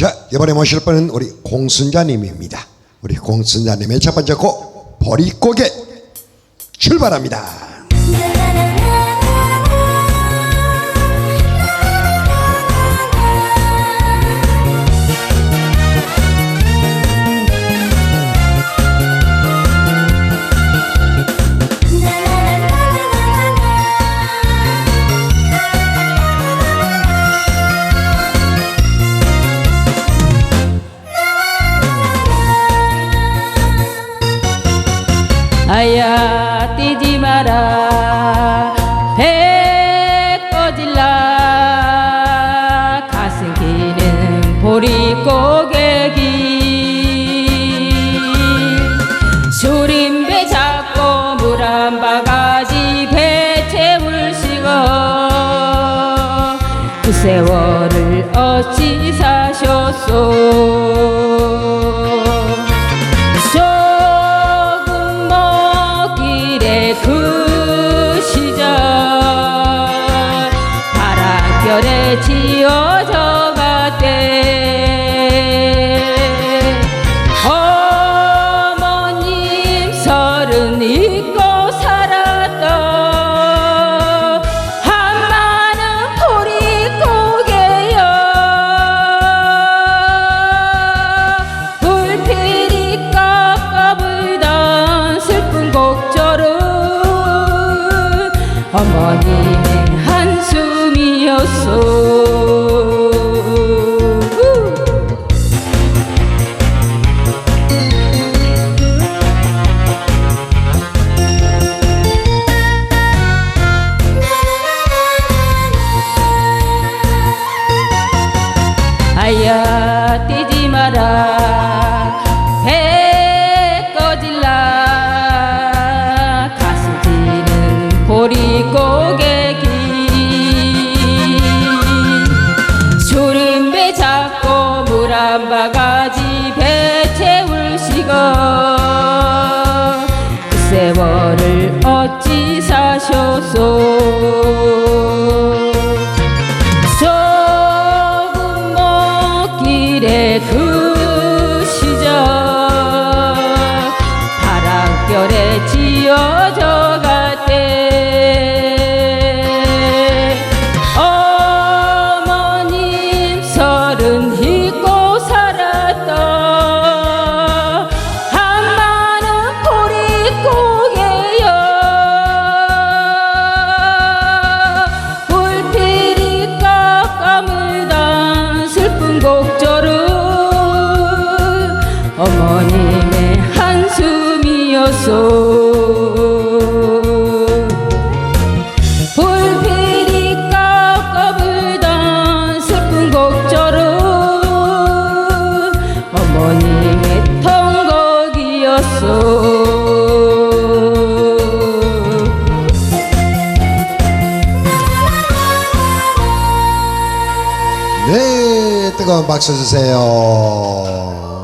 자, 이번에 모실 분은 우리 공순자님입니다. 우리 공순자님의 첫 번째 곡 보릿고개 출발합니다. 아야 뛰지 마라. 배 꺼질라. 가슴 기는 보릿고개길 수림배 잡고 물 한 바가지 배 채울 시거 그 세월을 어찌 사셨 아야 뛰지 마라. 배 꺼질라. 가슴 뛰는 보릿고개길. 수림배 잡고 물 한 바가지 배 채울 시거 그 세월을 어찌 사셨소 한숨이었소 불필이 깎아불던 슬픈 곡절은 어머님의 통곡이었소 네, 뜨거운 박수 주세요.